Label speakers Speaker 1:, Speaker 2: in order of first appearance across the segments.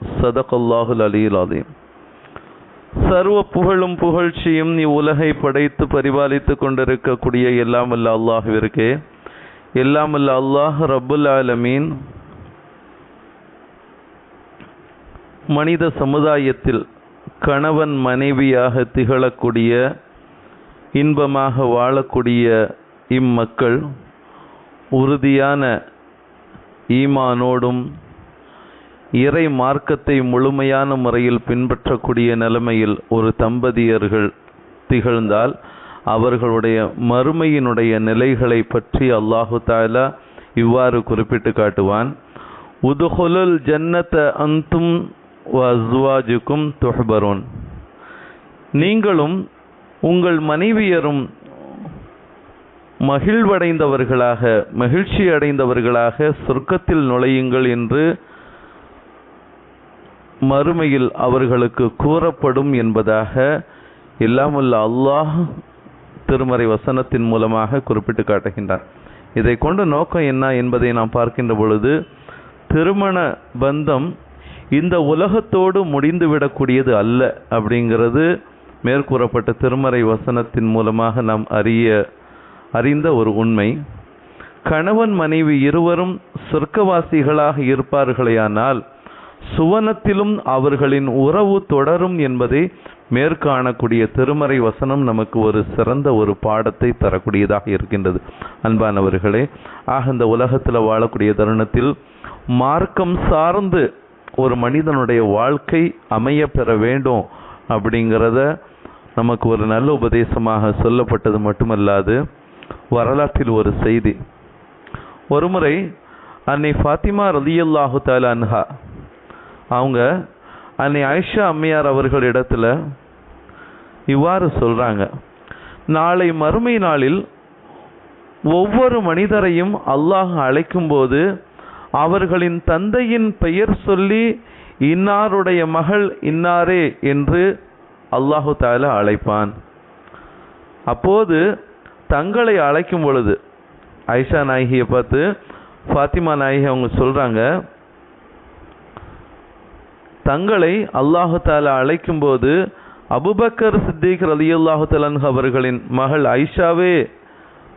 Speaker 1: சதகல்லாஹுல் அலியுல் சர்வ புகழும் புகழ்ச்சியும் இவ்வுலகை படைத்து பரிபாலித்து கொண்டிருக்கக்கூடிய எல்லாம் அல்ல அல்லாஹிற்கு எல்லாம் அல்ல அல்லாஹ் ரபுல் ஆலமீன். மனித சமுதாயத்தில் கணவன் மனைவியாக திகழக்கூடிய இன்பமாக வாழக்கூடிய இம்மக்கள் உறுதியான ஈமானோடும் இறை மார்க்கத்தை முழுமையான முறையில் பின்பற்றக்கூடிய நிலைமையில் ஒரு தம்பதியர்கள் திகழ்ந்தால் அவர்களுடைய மறுமையினுடைய நிலைகளை பற்றி அல்லாஹு தாலா இவ்வாறு குறிப்பிட்டு காட்டுவான். உதுஹுலுல் ஜன்னத அந்தும் வஸ்வாஜுக்கும் துஹ்பரோன். நீங்களும் உங்கள் மனைவியரும் மகிழ்வடைந்தவர்களாக மகிழ்ச்சி அடைந்தவர்களாக சொர்க்கத்தில் நுழையுங்கள் என்று மறுமையில் அவர்களுக்கு கூறப்படும் என்பதாக எல்லாமல்ல அல்லாஹ் திருமறை வசனத்தின் மூலமாக குறிப்பிட்டு காட்டுகின்றார். இதை கொண்டு நோக்கம் என்ன என்பதை நாம் பார்க்கின்ற பொழுது திருமண பந்தம் இந்த உலகத்தோடு முடிந்துவிடக்கூடியது அல்ல அப்படிங்கிறது மேற்கூறப்பட்ட திருமறை வசனத்தின் மூலமாக நாம் அறிய அறிந்த ஒரு உண்மை. கணவன் மனைவி இருவரும் சொர்க்கவாசிகளாக இருப்பார்களேயானால் சுவனத்திலும் அவர்களின் உறவு தொடரும் என்பதை மேற்காணக்கூடிய திருமறை வசனம் நமக்கு ஒரு சிறந்த ஒரு பாடத்தை தரக்கூடியதாக இருக்கின்றது. அன்பானவர்களே ஆக இந்த உலகத்தில் வாழக்கூடிய தருணத்தில் மார்க்கம் சார்ந்து ஒரு மனிதனுடைய வாழ்க்கை அமைய பெற வேண்டும் அப்படிங்கிறத நமக்கு ஒரு நல்ல உபதேசமாக சொல்லப்பட்டது மட்டுமல்லாது வரலாற்றில் ஒரு செய்தி. ஒருமுறை அன்னை ஃபாத்திமா ரலியல்லாஹு தால அன்ஹா அவங்க அன்னை ஐஷா அம்மையார் அவர்களிடத்துல இவ்வாறு சொல்கிறாங்க நாளை மறுமை நாளில் ஒவ்வொரு மனிதரையும் அல்லாஹ் அழைக்கும்போது அவர்களின் தந்தையின் பெயர் சொல்லி இன்னாருடைய மகள் இன்னாரே என்று அல்லாஹு தாலா அழைப்பான். அப்போது தங்களை அழைக்கும் பொழுது ஐஷா நாயகியை பார்த்து ஃபாத்திமா நாயகி அவங்க சொல்கிறாங்க தங்களை அல்லாஹு தாலா அழைக்கும் போது அபுபக்கர் சித்திக் ரலி அல்லாஹு தலன்ஹ அவர்களின் மகள் ஐஷாவே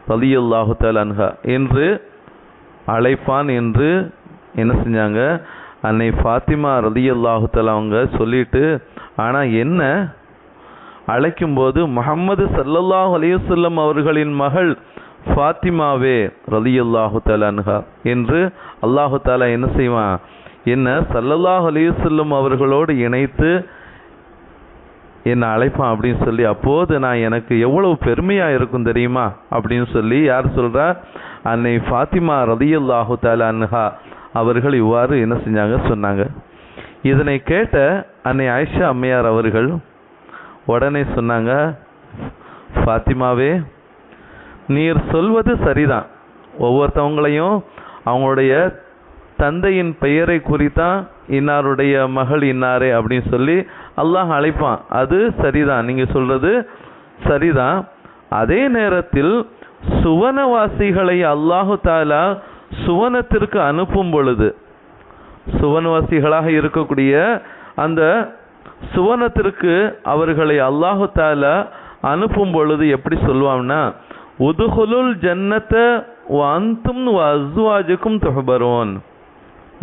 Speaker 1: ரலி அல்லாஹு தலன்ஹா என்று அழைப்பான் என்று என்ன செஞ்சாங்க? அன்னை ஃபாத்திமா ரலி அல்லாஹு தலா அவங்க சொல்லிட்டு ஆனால் என்ன? அழைக்கும்போது முகம்மது சல்லல்லாஹு அலையுசல்லம் அவர்களின் மகள் ஃபாத்திமாவே ரலி அல்லாஹு தலான்ஹா என்று அல்லாஹு தாலா என்ன செய்வான்? என்ன சல்லல்லாஹ் அலிவசல்லம் அவர்களோடு இணைத்து என்னை அழைப்பான் அப்படின்னு சொல்லி அப்போது நான் எனக்கு எவ்வளவு பெருமையாக இருக்கும் தெரியுமா? அப்படின்னு சொல்லி யார் சொல்கிறா அன்னை ஃபாத்திமா ரதியுல்லாஹு தாலான்ஹா அவர்கள் இவ்வாறு என்ன செஞ்சாங்க? சொன்னாங்க. இதனை கேட்ட அன்னை ஆயிஷா அம்மையார் அவர்கள் உடனே சொன்னாங்க ஃபாத்திமாவே நீர் சொல்வது சரிதான். ஒவ்வொருத்தவங்களையும் அவங்களுடைய தந்தையின் பெயரை குறித்தான் இன்னாருடைய மகள் இன்னாரே அப்படின்னு சொல்லி அல்லாஹ் அழைப்பான். அது சரிதான். நீங்கள் சொல்றது சரிதான். அதே நேரத்தில் சுவனவாசிகளை அல்லாஹு தாலா சுவனத்திற்கு அனுப்பும் பொழுது சுவனவாசிகளாக இருக்கக்கூடிய அந்த சுவனத்திற்கு அவர்களை அல்லாஹு தாலா அனுப்பும் பொழுது எப்படி சொல்லுவான்னா உதுகுலுல் ஜன்னத்த அந்தும் அஸ்வாஜுக்கும் துஹபரோன்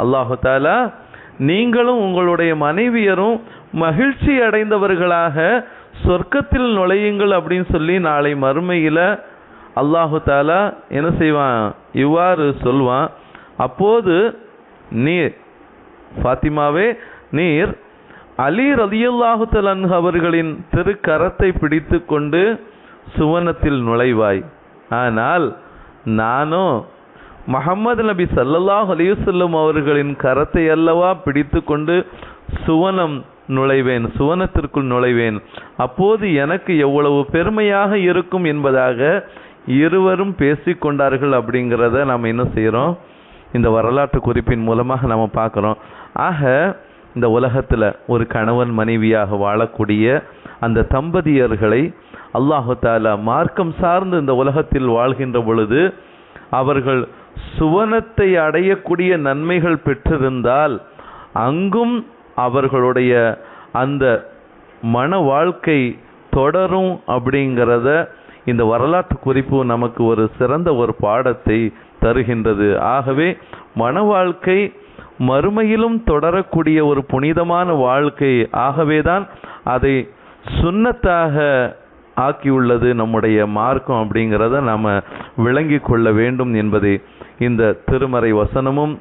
Speaker 1: அல்லாஹு தாலா நீங்களும் உங்களுடைய மனைவியரும் மகிழ்ச்சி அடைந்தவர்களாக சொர்க்கத்தில் நுழையுங்கள் அப்படின்னு சொல்லி நாளை மறுமையில் அல்லாஹு தாலா என்ன செய்வான் இவ்வாறு சொல்வான் அப்போது நீர் ஃபாத்திமாவே நீர் அலி ரதியுல்லாஹு தலன் அவர்களின் திருக்கரத்தை பிடித்து கொண்டு சுவனத்தில் நுழைவாய். ஆனால் நானும் மஹம்மது நபி சல்லல்லாஹ் அலைஹி அவர்களின் கரத்தை அல்லவா பிடித்து கொண்டு சுவனம் நுழைவேன் சுவனத்திற்குள் நுழைவேன். அப்போது எனக்கு எவ்வளவு பெருமையாக இருக்கும் என்பதாக இருவரும் பேசிக்கொண்டார்கள் அப்படிங்கிறத நாம் என்ன செய்கிறோம் இந்த வரலாற்று குறிப்பின் மூலமாக நம்ம பார்க்குறோம். ஆக இந்த உலகத்தில் ஒரு கணவன் மனைவியாக வாழக்கூடிய அந்த தம்பதியர்களை அல்லாஹு தாலா மார்க்கம் சார்ந்து இந்த உலகத்தில் வாழ்கின்ற பொழுது அவர்கள் சுவனத்தை அடையக்கூடிய நன்மைகள் பெற்றிருந்தால் அங்கும் அவர்களுடைய அந்த மன வாழ்க்கை தொடரும் அப்படிங்கிறத இந்த வரலாற்று குறிப்பு நமக்கு ஒரு சிறந்த ஒரு பாடத்தை தருகின்றது. ஆகவே மன வாழ்க்கை மறுமையிலும் தொடரக்கூடிய ஒரு புனிதமான வாழ்க்கை ஆகவேதான் அதை சுன்னத்தாக ஆக்கியுள்ளது நம்முடைய மார்க்கம் அப்படிங்கிறத நாம் விளங்கி கொள்ள வேண்டும் என்பதை இந்த திருமறை வசனமும்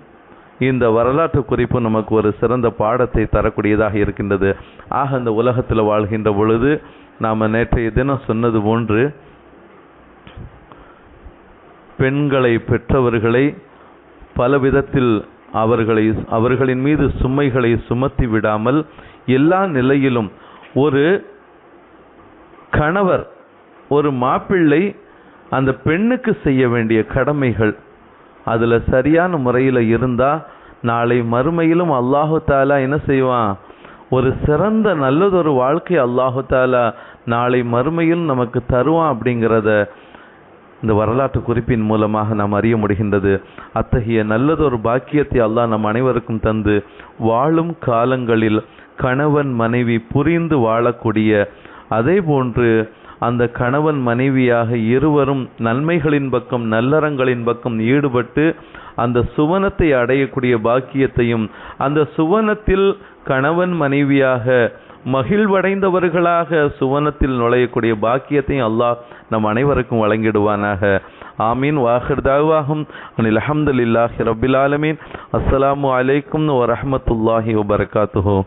Speaker 1: இந்த வரலாற்று குறிப்பு நமக்கு ஒரு சிறந்த பாடத்தை தரக்கூடியதாக இருக்கின்றது. ஆக இந்த உலகத்தில் வாழ்கின்ற பொழுது நாம் நேற்றைய தினம் சொன்னது போன்று பெண்களை பெற்றவர்களை பல விதத்தில் அவர்களை அவர்களின் மீது சுமைகளை சுமத்தி விடாமல் எல்லா நிலையிலும் ஒரு கணவர் ஒரு மாப்பிள்ளை அந்த பெண்ணுக்கு செய்ய வேண்டிய கடமைகள் அதில் சரியான முறையில் இருந்தால் நாளை மறுமையிலும் அல்லாஹு தாலா என்ன செய்வான்? ஒரு சிறந்த நல்லதொரு வாழ்க்கை அல்லாஹு தாலா நாளை மறுமையில் நமக்கு தருவான் அப்படிங்கிறத இந்த வரலாற்று குறிப்பின் மூலமாக நாம் அறிய முடிகின்றது. அத்தகைய நல்லதொரு பாக்கியத்தை அல்லாஹ் நம் அனைவருக்கும் தந்து வாழும் காலங்களில் கணவன் மனைவி புரிந்து வாழக்கூடிய அதே போன்று அந்த கணவன் மனைவியாக இருவரும் நன்மைகளின் பக்கம் நல்லறங்களின் பக்கம் ஈடுபட்டு அந்த சுவனத்தை அடையக்கூடிய பாக்கியத்தையும் அந்த சுவனத்தில் கணவன் மனைவியாக மகிழ்வடைந்தவர்களாக சுவனத்தில் நுழையக்கூடிய பாக்கியத்தையும் அல்லாஹ் நம் அனைவருக்கும் வழங்கிடுவானாக. ஆமீன். வாஹிர்தாவாகும் அனில் அஹமதுல்லாஹி ரபில் ஆலமீன். அஸ்ஸலாமு அலைக்கும் வரஹமத்துல்லாஹி வபரகாத்துஹு